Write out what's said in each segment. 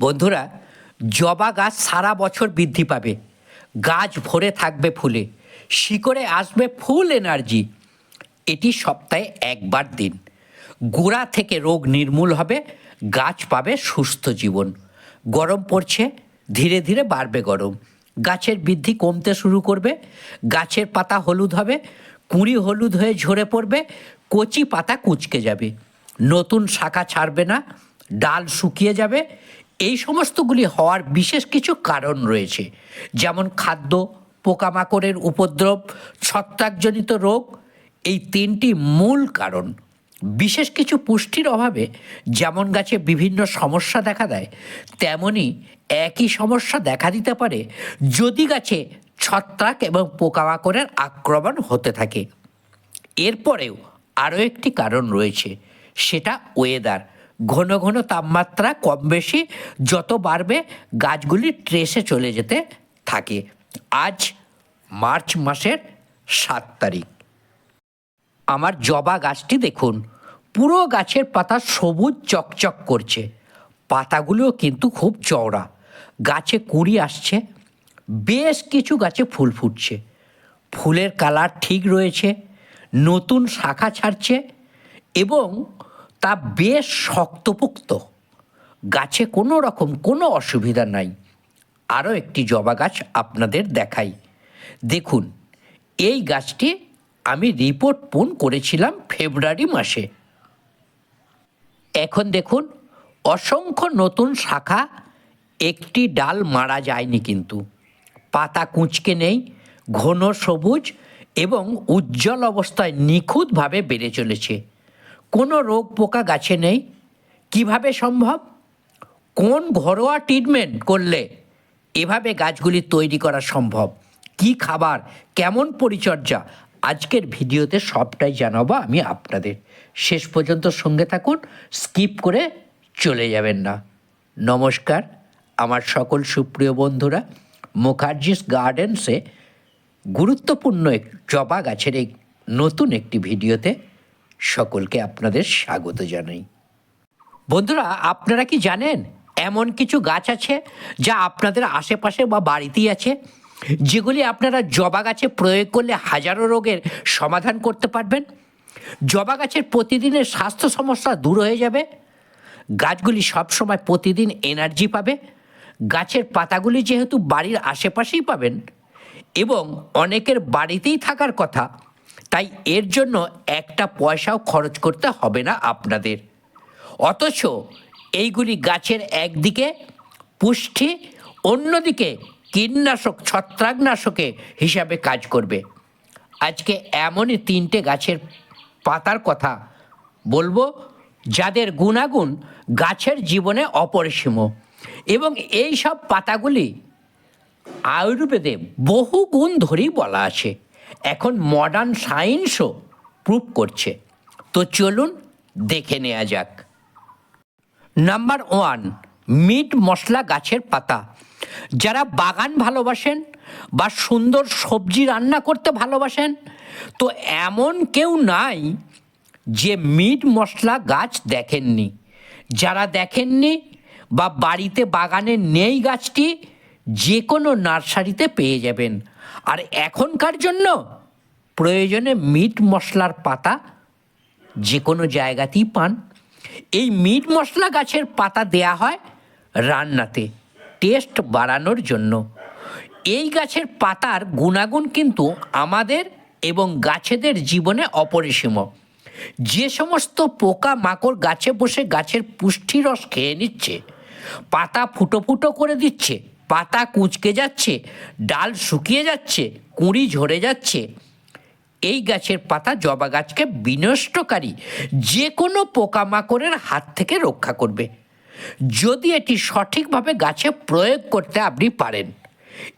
বন্ধুরা, জবা গাছ সারা বছর বৃদ্ধি পাবে। গাছ ভরে থাকবে ফুলে। শিকড়ে আসবে ফুল এনার্জি। এটি সপ্তাহে একবার দিন। গোড়া থেকে রোগ নির্মূল হবে, গাছ পাবে সুস্থ জীবন। গরম পড়ছে, ধীরে ধীরে বাড়বে গরম। গাছের বৃদ্ধি কমতে শুরু করবে, গাছের পাতা হলুদ হবে, কুঁড়ি হলুদ হয়ে ঝরে পড়বে, কচি পাতা কুচকে যাবে। নতুন শাখা ছাড়বে না, ডাল শুকিয়ে যাবে এই সমস্তগুলি হওয়ার বিশেষ কিছু কারণ রয়েছে। যেমন খাদ্য, পোকামাকড়ের উপদ্রব, ছত্রাকজনিত রোগ, এই তিনটি মূল কারণ। বিশেষ কিছু পুষ্টির অভাবে যেমন গাছে বিভিন্ন সমস্যা দেখা দেয়, তেমনি একই সমস্যা দেখা দিতে পারে যদি গাছে ছত্রাক এবং পোকামাকড়ের আক্রমণ হতে থাকে। এরপরেও আরও একটি কারণ রয়েছে, সেটা ওয়েদার ঘন ঘন তাপমাত্রা কম বেশি যত বাড়বে গাছগুলি ট্রেসে চলে যেতে থাকে। আজ মার্চ মাসের সাত তারিখ। আমার জবা গাছটি দেখুন, পুরো গাছের পাতা সবুজ চকচক করছে। পাতাগুলোও কিন্তু খুব চওড়া। গাছে কুড়ি আসছে, বেশ কিছু গাছে ফুল ফুটছে। ফুলের কালার ঠিক রয়েছে, নতুন শাখা ছাড়ছে এবং তা বেশ শক্তপোক্ত। গাছে কোনো রকম কোনো অসুবিধা নাই। আরও একটি জবা গাছ আপনাদের দেখাই। দেখুন, এই গাছটি আমি রিপোর্ট পুন করেছিলাম ফেব্রুয়ারি মাসে। এখন দেখুন, অসংখ্য নতুন শাখা, একটি ডাল মারা যায়নি কিন্তু। পাতা কুঁচকে নেই, ঘন সবুজ এবং উজ্জ্বল অবস্থায় নিখুঁতভাবে বেড়ে চলেছে। কোনো রোগ পোকা গাছে নেই। কীভাবে সম্ভব? কোন ঘরোয়া ট্রিটমেন্ট করলে এভাবে গাছগুলি তৈরি করা সম্ভব? কি খাবার? কেমন পরিচর্যা? আজকের ভিডিওতে সবটাই জানাব আমি আপনাদের। শেষ পর্যন্ত সঙ্গে থাকুন স্কিপ করে চলে যাবেন না। নমস্কার, আমার সকল সুপ্রিয় বন্ধুরা। মুখার্জিস গার্ডেন্সে গুরুত্বপূর্ণ জবা গাছের এই নতুন একটি ভিডিওতে সকলকে আপনাদের স্বাগত জানাই। বন্ধুরা, আপনারা কি জানেন এমন কিছু গাছ আছে যা আপনাদের আশেপাশে বা বাড়িতেই আছে? যেগুলি আপনারা জবা গাছে প্রয়োগ করলে হাজারো রোগের সমাধান করতে পারবেন? জবা গাছের প্রতিদিনের স্বাস্থ্য সমস্যা দূর হয়ে যাবে। গাছগুলি সবসময় প্রতিদিন এনার্জি পাবে। গাছের পাতাগুলি যেহেতু বাড়ির আশেপাশেই পাবেন এবং অনেকের বাড়িতেই থাকার কথা তাই এর জন্য একটা পয়সাও খরচ করতে হবে না আপনাদের। অথচ এইগুলি গাছের একদিকে পুষ্টি, অন্যদিকে কীটনাশক, ছত্রাকনাশকে হিসাবে কাজ করবে। আজকে এমনই তিনটে গাছের পাতার কথা বলব, যাদের গুণাগুণ গাছের জীবনে অপরিসীম। এবং এই সব পাতাগুলি আয়ুর্বেদে বহু গুণ ধরেই বলা আছে। মডার্ন সায়েন্সও প্রুভ করছে। তো চলুন দেখে নেওয়া যাক। নাম্বার ওয়ান মিট মশলা গাছের পাতা। যারা বাগান ভালোবাসেন বা সুন্দর সবজি রান্না করতে ভালোবাসেন, তো এমন কেউ নাই যে মিট মশলা গাছ দেখেননি। যারা দেখেননি বা বাড়িতে বাগানে নেই গাছটি, যে কোনো নার্সারিতে পেয়ে যাবেন। আর এখনকার জন্য প্রয়োজনে মিট মশলার পাতা যে কোনো জায়গাতেই পান। এই মিট মশলা গাছের পাতা দেয়া হয় রান্নাতে, টেস্ট বাড়ানোর জন্য। এই গাছের পাতার গুণাগুণ কিন্তু আমাদের এবং গাছেদের জীবনে অপরিসীম। যে সমস্ত পোকা মাকড় গাছে বসে গাছের পুষ্টি রস খেয়ে নিচ্ছে, পাতা ফুটো ফুটো করে দিচ্ছে পাতা কুঁচকে যাচ্ছে, ডাল শুকিয়ে যাচ্ছে, কুঁড়ি ঝরে যাচ্ছে। এই গাছের পাতা জবা গাছকে বিনষ্টকারী যে কোনো পোকামাকড়ের হাত থেকে রক্ষা করবে। যদি এটি সঠিকভাবে গাছে প্রয়োগ করতে আপনি পারেন।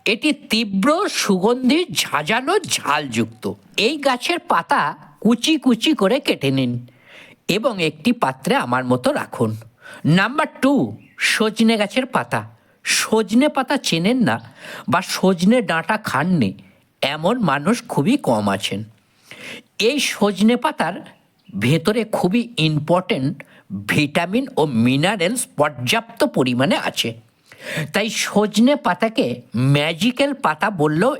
এটি তীব্র সুগন্ধি ঝাঁঝানো ঝালযুক্ত। এই গাছের পাতা কুচি কুচি করে কেটে নিন এবং একটি পাত্রে আমার মতো রাখুন। নাম্বার টু, সজনে গাছের পাতা। সজনে পাতা চেনেন না বা সজনে ডাঁটা খাননি, এমন মানুষ খুবই কম আছেন। এই সজনে পাতার ভেতরে খুবই ইম্পর্ট্যান্ট ভিটামিন ও মিনারেলস পর্যাপ্ত পরিমাণে আছে। তাই সজনে পাতাকে ম্যাজিক্যাল পাতা বললেও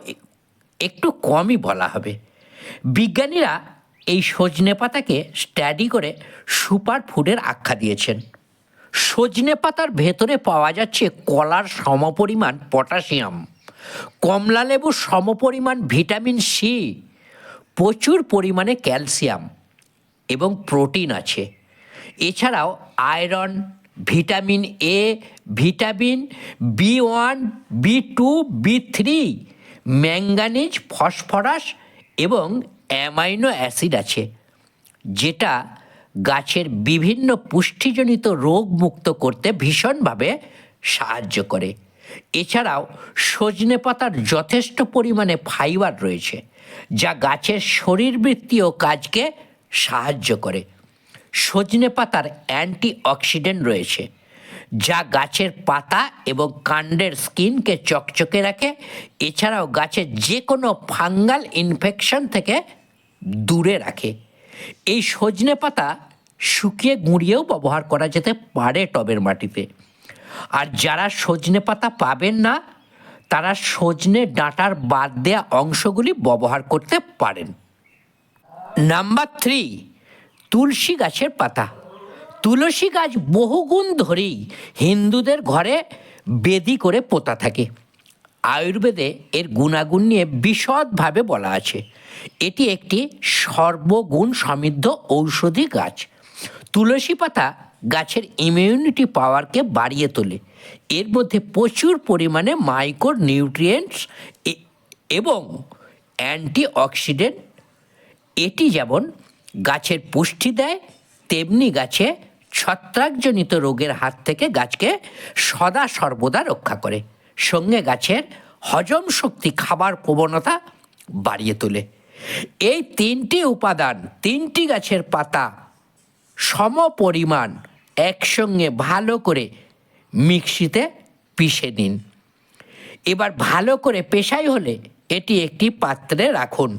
একটু কমই বলা হবে। বিজ্ঞানীরা এই সজনে পাতাকে স্টাডি করে সুপার ফুডের আখ্যা দিয়েছেন। সজনে পাতার ভেতরে পাওয়া যাচ্ছে কলার সমপরিমাণ পটাশিয়াম। কমলা লেবুর সমপরিমাণ ভিটামিন সি। প্রচুর পরিমাণে ক্যালসিয়াম এবং প্রোটিন আছে। এছাড়াও iron, vitamin A, vitamin B one, B two, B three, manganese, phosphorus এবং অ্যামাইনো অ্যাসিড আছে, যেটা গাছের বিভিন্ন পুষ্টিজনিত রোগ মুক্ত করতে ভীষণভাবে সাহায্য করে। এছাড়াও সজনে পাতার যথেষ্ট পরিমাণে ফাইবার রয়েছে, যা গাছের শরীরবৃত্তীয় কাজকে সাহায্য করে। সজনে পাতার অ্যান্টি অক্সিডেন্ট রয়েছে, যা গাছের পাতা এবং কাণ্ডের স্কিনকে চকচকে রাখে। এছাড়াও গাছের যে কোনো ফাঙ্গাল ইনফেকশন থেকে দূরে রাখে। এই সজনে পাতা শুকিয়ে গুঁড়িয়েও ব্যবহার করা যেতে পারে টবের মাটিতে। আর যারা সজনে পাতা পাবেন না, তারা সজনে ডাঁটার বাদ দেওয়া অংশগুলি ব্যবহার করতে পারেন। নাম্বার থ্রি তুলসী গাছের পাতা। তুলসী গাছ বহুগুণ ধরেই হিন্দুদের ঘরে বেদি করে পোতা থাকে। আয়ুর্বেদে এর গুণাগুণ নিয়ে বিশদভাবে বলা আছে। এটি একটি সর্বগুণ সমৃদ্ধ ঔষধি গাছ। তুলসী পাতা গাছের ইমিউনিটি পাওয়ারকে বাড়িয়ে তোলে। এর মধ্যে প্রচুর পরিমাণে মাইক্রো নিউট্রিয়েন্টস এবং অ্যান্টি অক্সিডেন্ট এটি যেমন গাছের পুষ্টি দেয়, তেমনি গাছে ছত্রাকজনিত রোগের হাত থেকে গাছকে সদা সর্বদা রক্ষা করে। সঙ্গে গাছের হজম শক্তি, খাবার প্রবণতা বাড়িয়ে তোলে। এই তিনটি উপাদান, তিনটি গাছের পাতা সম পরিমাণ একসঙ্গে ভালো করে মিক্সিতে পিষে নিন। এবার ভালো করে পেশাই হলে এটি একটি পাত্রে রাখুন।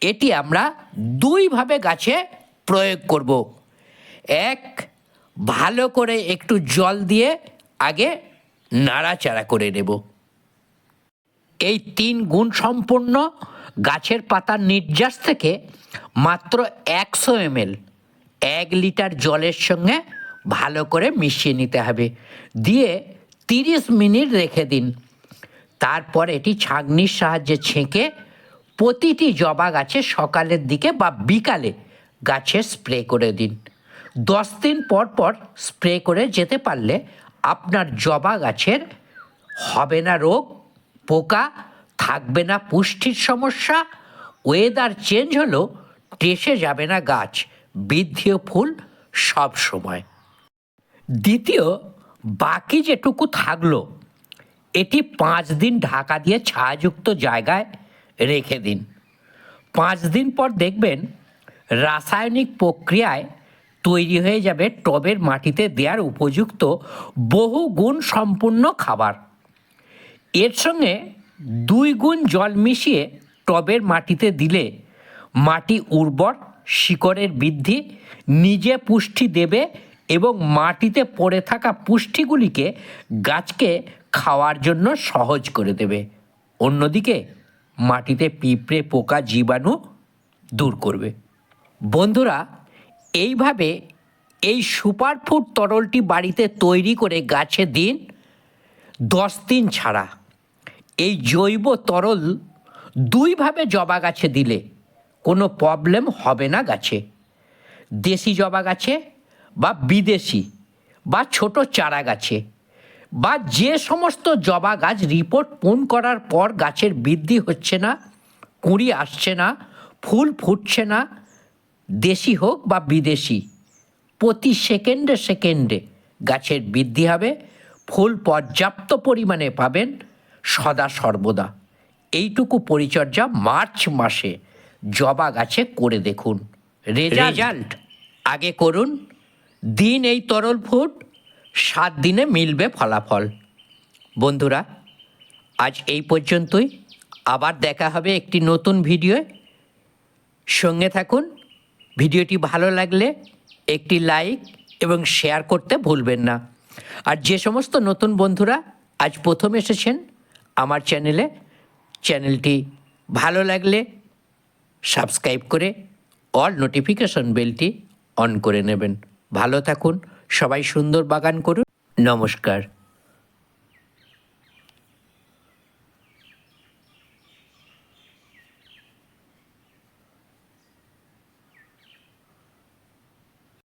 এটি আমরা দুইভাবে গাছে প্রয়োগ করব। এক, ভালো করে একটু জল দিয়ে আগে নাড়াচাড়া করে নেব। এই তিন গুণ সম্পন্ন গাছের পাতার নির্যাস থেকে মাত্র একশো এমএল, এক লিটার জলের সঙ্গে ভালো করে মিশিয়ে নিতে হবে। দিয়ে তিরিশ মিনিট রেখে দিন। তারপর এটি ছাঁকনির সাহায্যে ছেঁকে প্রতিটি জবা গাছে সকালের দিকে বা বিকালে গাছে স্প্রে করে দিন। দশ দিন পর পর স্প্রে করে যেতে পারলে আপনার জবা গাছের হবে না রোগ, পোকা, থাকবে না পুষ্টির সমস্যা ওয়েদার চেঞ্জ হলো, টেসে যাবে না গাছ বৃদ্ধি ও ফুল সব সময়। দ্বিতীয়, বাকি যেটুকু থাকল, এটি পাঁচ দিন ঢাকা দিয়ে ছায়াযুক্ত জায়গায় রেখে দিন। পাঁচ দিন পর দেখবেন, রাসায়নিক প্রক্রিয়ায় তৈরি হয়ে যাবে টবের মাটিতে দেওয়ার উপযুক্ত বহু গুণ সম্পূর্ণ খাবার। এর সঙ্গে দুই গুণ জল মিশিয়ে টবের মাটিতে দিলে মাটি উর্বর, শিকড়ের বৃদ্ধি, নিজে পুষ্টি দেবে এবং মাটিতে পড়ে থাকা পুষ্টিগুলিকে গাছকে খাওয়ার জন্য সহজ করে দেবে। অন্যদিকে মাটিতে পিঁপড়ে, পোকা, জীবাণু দূর করবে। বন্ধুরা এইভাবে এই সুপারফুড তরলটি বাড়িতে তৈরি করে গাছে দিন, দশ দিন ছাড়া। এই জৈব তরল দুইভাবে জবা গাছে দিলে কোনো প্রবলেম হবে না গাছে। দেশি জবা গাছে বা বিদেশি বা ছোট চারা গাছে বা যে সমস্ত জবা গাছ রিপোর্ট পূন করার পর গাছের বৃদ্ধি হচ্ছে না, কুঁড়ি আসছে না, ফুল ফুটছে না দেশি হোক বা বিদেশি প্রতি সেকেন্ডে সেকেন্ডে গাছের বৃদ্ধি হবে ফুল পর্যাপ্ত পরিমাণে পাবেন সদা সর্বদা। এইটুকু পরিচর্যা মার্চ মাসে জবা গাছে করে দেখুন। রেজাল্ট আগে করুন দিন এই তরল ফুট সাত দিনে মিলবে ফলাফল। বন্ধুরা আজ এই পর্যন্তই। আবার দেখা হবে একটি নতুন ভিডিওয়। সঙ্গে থাকুন। ভিডিওটি ভালো লাগলে একটি লাইক এবং শেয়ার করতে ভুলবেন না। আর যে সমস্ত নতুন বন্ধুরা আজ প্রথম এসেছেন আমার চ্যানেলে, চ্যানেলটি ভালো লাগলে সাবস্ক্রাইব করে অল নোটিফিকেশন বেলটি অন করে নেবেন। ভালো থাকুন, সবাই সুন্দর বাগান করুন। নমস্কার।